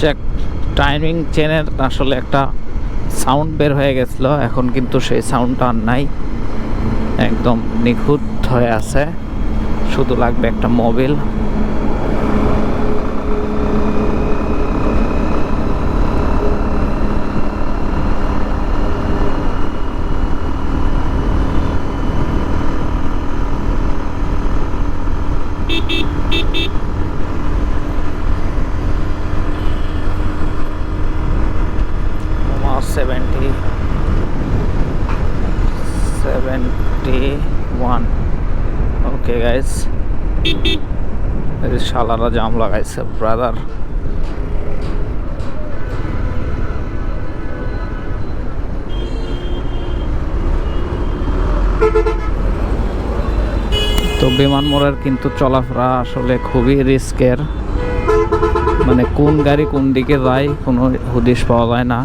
যাক টাইমিং চেনের আসলে একটা সাউন্ড বের হয়ে গেছিল। এখন কিন্তু সেই সাউন্ডটা আর নাই। একদম নিখুঁত হয়ে আছে। শুধু লাগবে একটা mobile seventy seventy one okay guys শালারা জাম লাগাইছে ব্রাদার তো বিমান মোড়ের কিন্তু চলাফেরা আসলে খুবই রিস্কের। মানে কোন গাড়ি কোন দিকে যায়, কোনো হুদিশ পাওয়া যায় না।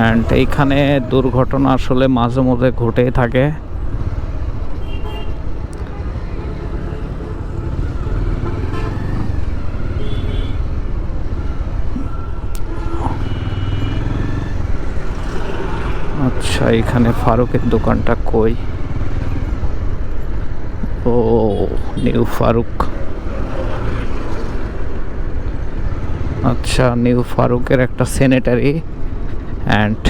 অ্যান্ড এইখানে দুর্ঘটনা আসলে মাঝে মধ্যে ঘটেই থাকে। আচ্ছা এখানে ফারুকের দোকানটা কই? ও, নিউ ফারুক। আচ্ছা নিউ ফারুকের একটা সেনেটারি। অ্যান্ড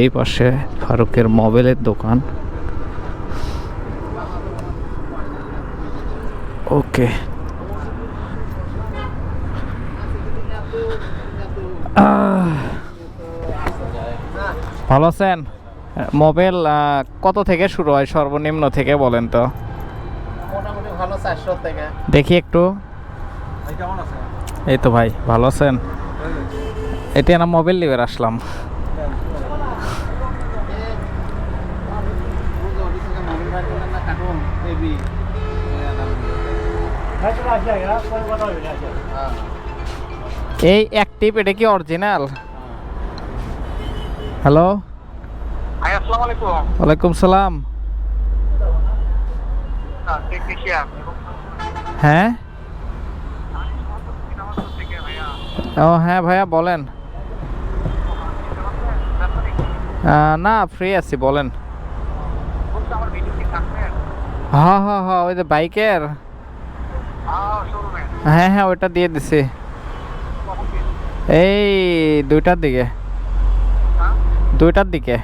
এই পাশে ফারুকের মোবাইলের দোকান। ওকে। ভালো আছেন? মোবাইল কত থেকে শুরু হয়? সর্বনিম্ন থেকে বলেন তো। দেখি একটু। এই তো ভাই ভালো আছেন? এটা না মোবাইল নিবে আসলাম। এই অ্যাক্টিভ এটা কি অরিজিনাল হ্যালো ভাই আসসালামু আলাইকুম। ওয়ালাইকুম সালাম। হ্যাঁ ভাইয়া ও হ্যাঁ ভাইয়া বলেন। না ফ্রি আছি বলেন। হ্যাঁ হ্যাঁ হ্যাঁ ওই যে বাইকের? হ্যাঁ হ্যাঁ ওইটা দিয়ে দিছি। এই দুইটার দিকে। হ্যাঁ? দুইটার দিকে?